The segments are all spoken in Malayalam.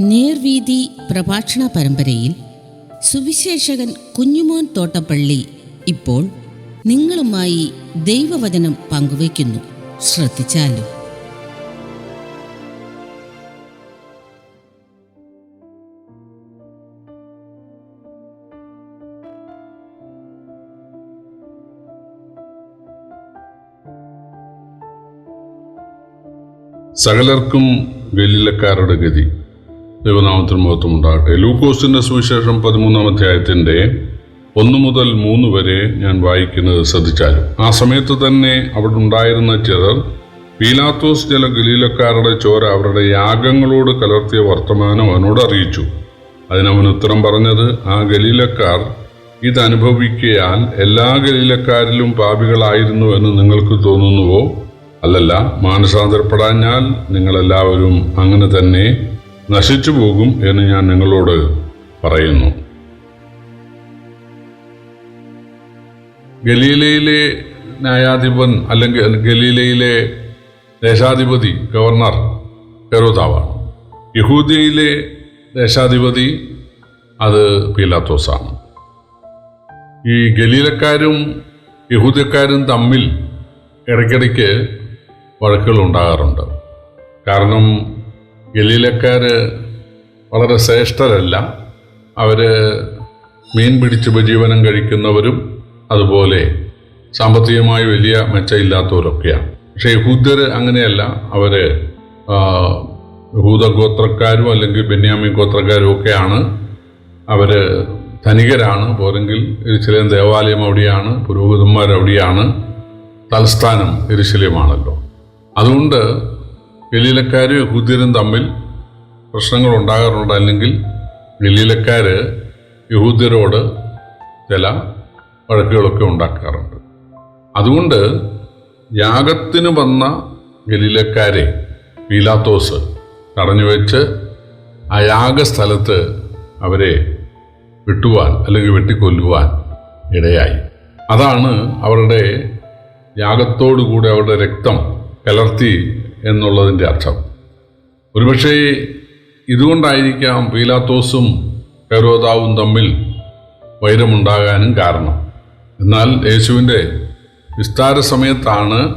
നേർവീതി പ്രഭാഷണ പരമ്പരയിൽ സുവിശേഷകൻ കുഞ്ഞുമോൻ തോട്ടപ്പള്ളി ഇപ്പോൾ നിങ്ങളുമായി ദൈവവചനം പങ്കുവയ്ക്കുന്നു. ശ്രദ്ധിച്ചാലും? സകലർക്കും വെല്ലിലക്കാരുടെ ഗതി. ദൈവനാമത്തിന് മഹത്വം ഉണ്ടാകട്ടെ ലൂക്കോസിന്റെ സുവിശേഷം പതിമൂന്നാം അധ്യായത്തിന്റെ ഒന്ന് മുതൽ മൂന്ന് വരെ ഞാൻ വായിക്കുന്നത് ശ്രദ്ധിച്ചാലും. ആ സമയത്ത് തന്നെ അവിടെ ഉണ്ടായിരുന്ന ചിലർ പീലാത്തോസ് ചില ഗലീലക്കാരുടെ ചോര അവരുടെ യാഗങ്ങളോട് കലർത്തിയ വർത്തമാനം അവനോട് അറിയിച്ചു. അതിനവൻ ഉത്തരം പറഞ്ഞത് ആ ഗലീലക്കാർ ഇത് അനുഭവിക്കയാൽ എല്ലാ ഗലീലക്കാരിലും പാപികളായിരുന്നു എന്ന് നിങ്ങൾക്ക് തോന്നുന്നുവോ? അല്ലല്ല മാനസാന്തരപ്പെടാഞ്ഞാൽ നിങ്ങളെല്ലാവരും അങ്ങനെ തന്നെ നശിച്ചു പോകും എന്ന് ഞാൻ നിങ്ങളോട് പറയുന്നു. ഗലീലയിലെ ന്യായാധിപൻ അല്ലെങ്കിൽ ഗലീലയിലെ ദേശാധിപതി ഗവർണർ ഹെറോദാവാണ് യഹൂദിയയിലെ ദേശാധിപതി അത് പീലാത്തോസാണ്. ഈ ഗലീലക്കാരും യഹൂദക്കാരും തമ്മിൽ ഇടയ്ക്കിടയ്ക്ക് വഴക്കുകൾ ഉണ്ടാകാറുണ്ട്. കാരണം ഗലീലക്കാർ വളരെ ശ്രേഷ്ഠരല്ല. അവർ മീൻ പിടിച്ച് ഉപജീവനം കഴിക്കുന്നവരും അതുപോലെ സാമ്പത്തികമായി വലിയ മെച്ചമില്ലാത്തവരൊക്കെയാണ് പക്ഷേ യഹൂദ്യർ അങ്ങനെയല്ല. അവർ യഹൂദഗോത്രക്കാരും അല്ലെങ്കിൽ ബെന്യാമി ഗോത്രക്കാരും ഒക്കെയാണ്. അവർ ധനികരാണ്. പോരെങ്കിൽ എരിശിലേം ദേവാലയം അവിടെയാണ്. പുരോഹിതന്മാർ അവിടെയാണ് തലസ്ഥാനം എരുശല്യമാണല്ലോ അതുകൊണ്ട് ഗലീലക്കാരും യഹൂദ്യരും തമ്മിൽ പ്രശ്നങ്ങൾ ഉണ്ടാകാറുണ്ട്. അല്ലെങ്കിൽ ഗലീലക്കാർ യഹൂദ്യരോട് ചില വഴക്കുകളൊക്കെ ഉണ്ടാക്കാറുണ്ട്. അതുകൊണ്ട് യാഗത്തിന് വന്ന ഗലീലക്കാരെ പീലാത്തോസ് തടഞ്ഞു വെച്ച് ആ യാഗസ്ഥലത്ത് അവരെ വെട്ടുവാൻ അല്ലെങ്കിൽ വെട്ടിക്കൊല്ലുവാൻ ഇടയായി. അതാണ് അവരുടെ യാഗത്തോടുകൂടെ അവരുടെ രക്തം കലർത്തി എന്നുള്ളതിന്റെ അർത്ഥം. ഒരുപക്ഷേ ഇതുകൊണ്ടായിരിക്കാം പീലാത്തോസും ഹെരോദാവും തമ്മിൽ വൈരമുണ്ടാകാനും കാരണം. എന്നാൽ യേശുവിന്റെ വിസ്താര സമയത്താണ്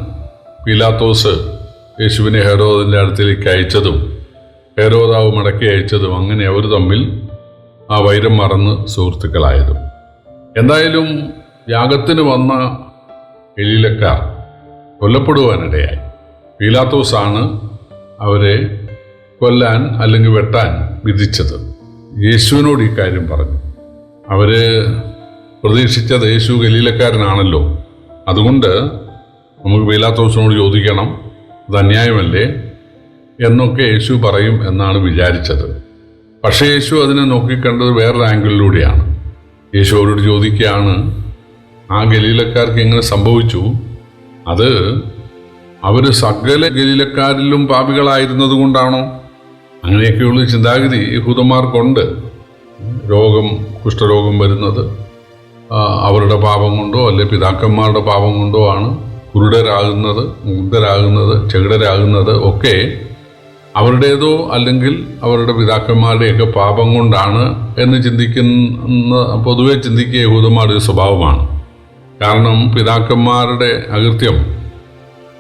പീലാത്തോസ് യേശുവിനെ ഹെരോദിന്റെ അടുത്തേക്ക് അയച്ചതും ഹെരോദാവ് മടക്കി അയച്ചതും അങ്ങനെ അവർ തമ്മിൽ ആ വൈരം മറന്ന് സുഹൃത്തുക്കളായതും. എന്തായാലും യാഗത്തിന് വന്ന എഴിലക്കാർ കൊല്ലപ്പെടുവാനിടയായി. പീലാത്തോസാണ് അവരെ കൊല്ലാൻ അല്ലെങ്കിൽ വെട്ടാൻ വിധിച്ചത്. യേശുവിനോട് ഈ കാര്യം പറഞ്ഞു. അവർ പ്രതീക്ഷിച്ചത് യേശു ഗലീലക്കാരനാണല്ലോ. അതുകൊണ്ട് നമുക്ക് പീലാത്തോസിനോട് ചോദിക്കണം അത് അന്യായമല്ലേ? എന്നൊക്കെ യേശു പറയും എന്നാണ് വിചാരിച്ചത്. പക്ഷേ യേശു അതിനെ നോക്കിക്കണ്ടത് വേറൊരു ആംഗിളിലൂടെയാണ്. യേശു അവരോട് ചോദിക്കുകയാണ് ആ ഗലീലക്കാർക്ക് എങ്ങനെ സംഭവിച്ചു? അത് അവർ സകല ഗലീലക്കാരിലും പാപികളായിരുന്നത് കൊണ്ടാണോ അങ്ങനെയൊക്കെയുള്ള ചിന്താഗതി യഹൂദന്മാർക്കുണ്ട്. രോഗം കുഷ്ഠരോഗം വരുന്നത്. അവരുടെ പാപം കൊണ്ടോ അല്ലെ പിതാക്കന്മാരുടെ പാപം കൊണ്ടോ ആണ് കുരുടരാകുന്നത് മുഗ്ധരാകുന്നത് ചെകിടരാകുന്നത് ഒക്കെ അവരുടേതോ അല്ലെങ്കിൽ അവരുടെ പിതാക്കന്മാരുടെയൊക്കെ പാപം കൊണ്ടാണ് എന്ന് ചിന്തിക്കുന്ന പൊതുവെ ചിന്തിക്കുക യഹൂദന്മാരുടെ സ്വഭാവമാണ്. കാരണം പിതാക്കന്മാരുടെ അകൃത്യം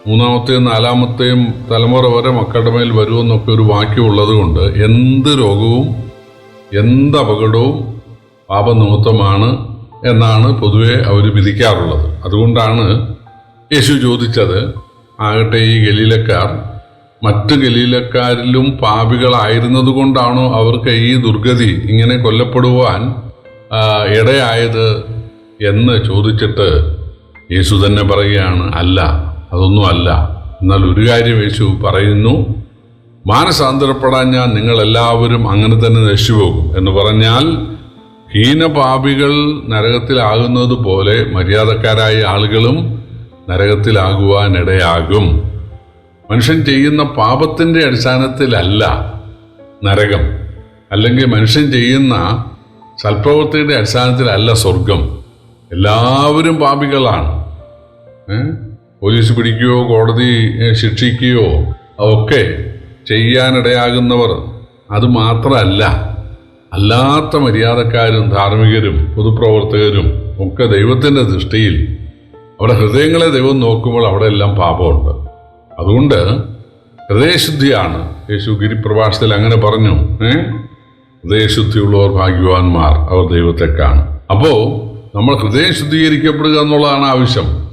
മൂന്നാമത്തെയും നാലാമത്തെയും തലമുറ വരെ മക്കളുടെ മേൽ വരുമെന്നൊക്കെ ഒരു വാക്യം ഉള്ളത് കൊണ്ട് എന്ത് രോഗവും എന്ത് അപകടവും പാപനിമിത്തമാണ് എന്നാണ് പൊതുവെ അവർ വിധിക്കാറുള്ളത്. അതുകൊണ്ടാണ് യേശു ചോദിച്ചത് ആകട്ടെ ഈ ഗലീലക്കാർ മറ്റ് ഗലീലക്കാരിലും പാപികളായിരുന്നത് കൊണ്ടാണോ അവർക്ക് ഈ ദുർഗതി ഇങ്ങനെ കൊല്ലപ്പെടുവാൻ ഇടയായത്? എന്ന് ചോദിച്ചിട്ട് യേശു തന്നെ പറയുകയാണ് അല്ല അതൊന്നും അല്ല എന്നാൽ ഒരു കാര്യം യേശു പറയുന്നു മാനസാന്തരപ്പെടാൻ ഞാൻ നിങ്ങളെല്ലാവരും അങ്ങനെ തന്നെ നശിച്ചുപോകും എന്ന് പറഞ്ഞാൽ ഹീനപാപികൾ നരകത്തിലാകുന്നത് പോലെ മര്യാദക്കാരായ ആളുകളും നരകത്തിലാകുവാനിടയാകും. മനുഷ്യൻ ചെയ്യുന്ന പാപത്തിന്റെ അടിസ്ഥാനത്തിലല്ല നരകം. അല്ലെങ്കിൽ മനുഷ്യൻ ചെയ്യുന്ന സൽപ്രവൃത്തിയുടെ അടിസ്ഥാനത്തിലല്ല സ്വർഗം എല്ലാവരും പാപികളാണ്. ഏ? പോലീസ് പിടിക്കുകയോ കോടതി ശിക്ഷിക്കുകയോ ഒക്കെ ചെയ്യാനിടയാകുന്നവർ അത് മാത്രമല്ല അല്ലാത്ത മര്യാദക്കാരും ധാർമ്മികരും പൊതുപ്രവർത്തകരും ഒക്കെ ദൈവത്തിന്റെ ദൃഷ്ടിയിൽ അവിടെ ഹൃദയങ്ങളെ ദൈവം നോക്കുമ്പോൾ അവിടെ എല്ലാം പാപമുണ്ട്. അതുകൊണ്ട് ഹൃദയശുദ്ധിയാണ്. യേശു ഗിരിപ്രഭാഷത്തിൽ അങ്ങനെ പറഞ്ഞു ഏ? ഹൃദയശുദ്ധിയുള്ളവർ ഭാഗ്യവാന്മാർ അവർ ദൈവത്തെ കാണും. അപ്പോൾ നമ്മൾ ഹൃദയം ശുദ്ധീകരിക്കപ്പെടുക എന്നുള്ളതാണ് ആവശ്യം.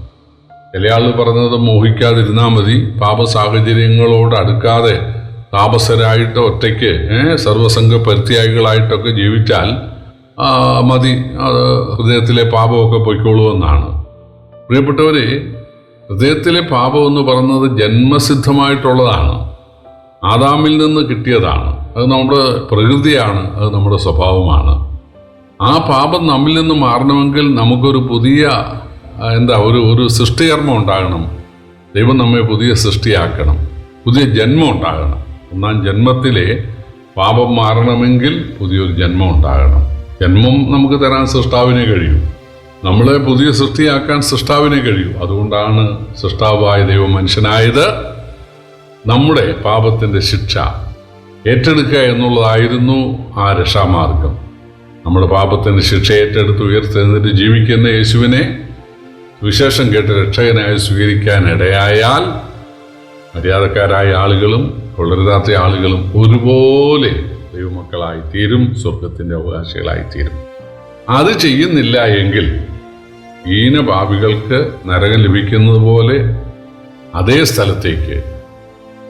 ചില ആൾ പറഞ്ഞത് മോഹിക്കാതിരുന്നാൽ മതി. പാപ സാഹചര്യങ്ങളോട് അടുക്കാതെ താപസരായിട്ട് ഒറ്റയ്ക്ക് സർവസംഘ പരിത്യാഗികളായിട്ടൊക്കെ ജീവിച്ചാൽ മതി. അത് ഹൃദയത്തിലെ പാപമൊക്കെ പൊയ്ക്കോളുമെന്നാണ് പ്രിയപ്പെട്ടവരെ ഹൃദയത്തിലെ പാപം എന്ന് പറയുന്നത് ജന്മസിദ്ധമായിട്ടുള്ളതാണ്. ആദാമിൽ നിന്ന് കിട്ടിയതാണ്. അത് നമ്മുടെ പ്രകൃതിയാണ് അത് നമ്മുടെ സ്വഭാവമാണ്. ആ പാപം നമ്മിൽ നിന്ന് മാറണമെങ്കിൽ നമുക്കൊരു പുതിയ എന്താ ഒരു ഒരു സൃഷ്ടികർമ്മം ഉണ്ടാകണം. ദൈവം നമ്മെ പുതിയ സൃഷ്ടിയാക്കണം. പുതിയ ജന്മം ഉണ്ടാകണം. ഒന്നാം ജന്മത്തിലെ പാപം മാറണമെങ്കിൽ പുതിയൊരു ജന്മം ഉണ്ടാകണം. ജന്മം നമുക്ക് തരാൻ സൃഷ്ടാവിനെ കഴിയും. നമ്മളെ പുതിയ സൃഷ്ടിയാക്കാൻ സൃഷ്ടാവിനെ കഴിയും. അതുകൊണ്ടാണ് സൃഷ്ടാവായ ദൈവം മനുഷ്യനായത്. നമ്മുടെ പാപത്തിന്റെ ശിക്ഷ ഏറ്റെടുക്കുക എന്നുള്ളതായിരുന്നു ആ രക്ഷാമാർഗം. നമ്മുടെ പാപത്തിന്റെ ശിക്ഷ ഏറ്റെടുത്ത് ഉയർത്തെഴുന്നേറ്റ് ജീവിക്കുന്ന യേശുവിനെ സുവിശേഷം കേട്ട് രക്ഷകനായി സ്വീകരിക്കാൻ ഇടയായാൽ മര്യാദക്കാരായ ആളുകളും കൊള്ളരുതാത്ത ആളുകളും ഒരുപോലെ ദൈവമക്കളായി തീരും സ്വർഗത്തിന്റെ അവകാശികളായി തീരും അത് ചെയ്യുന്നില്ല എങ്കിൽ ഈനഭാവികൾക്ക് നരകം ലഭിക്കുന്നത് പോലെ അതേ സ്ഥലത്തേക്ക്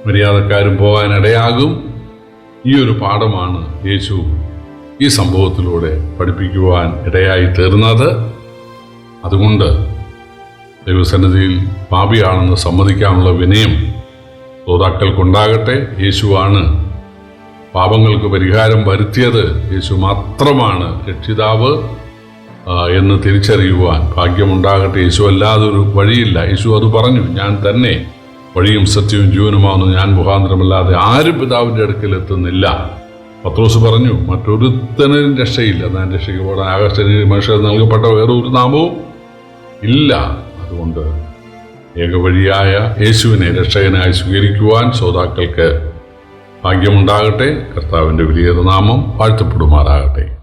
മര്യാദക്കാരും പോകാനിടയാകും. ഈ ഒരു പാഠമാണ് യേശു ഈ സംഭവത്തിലൂടെ പഠിപ്പിക്കുവാൻ ഇടയായി തീർന്നത്. അതുകൊണ്ട് ദൈവസന്നിധിയിൽ പാപിയാണെന്ന് സമ്മതിക്കാനുള്ള വിനയം ശ്രോതാക്കൾക്കുണ്ടാകട്ടെ യേശുവാണ് പാപങ്ങൾക്ക് പരിഹാരം വരുത്തിയത്. യേശു മാത്രമാണ് രക്ഷിതാവ് എന്ന് തിരിച്ചറിയുവാൻ ഭാഗ്യമുണ്ടാകട്ടെ. യേശു അല്ലാതെ ഒരു വഴിയില്ല. യേശു അത് പറഞ്ഞു ഞാൻ തന്നെ വഴിയും സത്യവും ജീവനുമാകുന്നു ഞാൻ മുഖാന്തരമല്ലാതെ ആരും പിതാവിന്റെ അടുക്കൽ എത്തുന്നില്ല. പത്രോസ് പറഞ്ഞു മറ്റൊരുത്തനും രക്ഷയില്ല. ഞാൻ രക്ഷയ്ക്ക് പോകാൻ ആകാശ മനുഷ്യർ നൽകപ്പെട്ട വേറൊരു നാമവും ഇല്ല. അതുകൊണ്ട് ഏകവഴിയായ യേശുവിനെ രക്ഷകനായി സ്വീകരിക്കുവാൻ ശ്രോതാക്കൾക്ക് ഭാഗ്യമുണ്ടാകട്ടെ. കർത്താവിന്റെ വലിയ നാമം വാഴ്ത്തപ്പെടുമാറാകട്ടെ.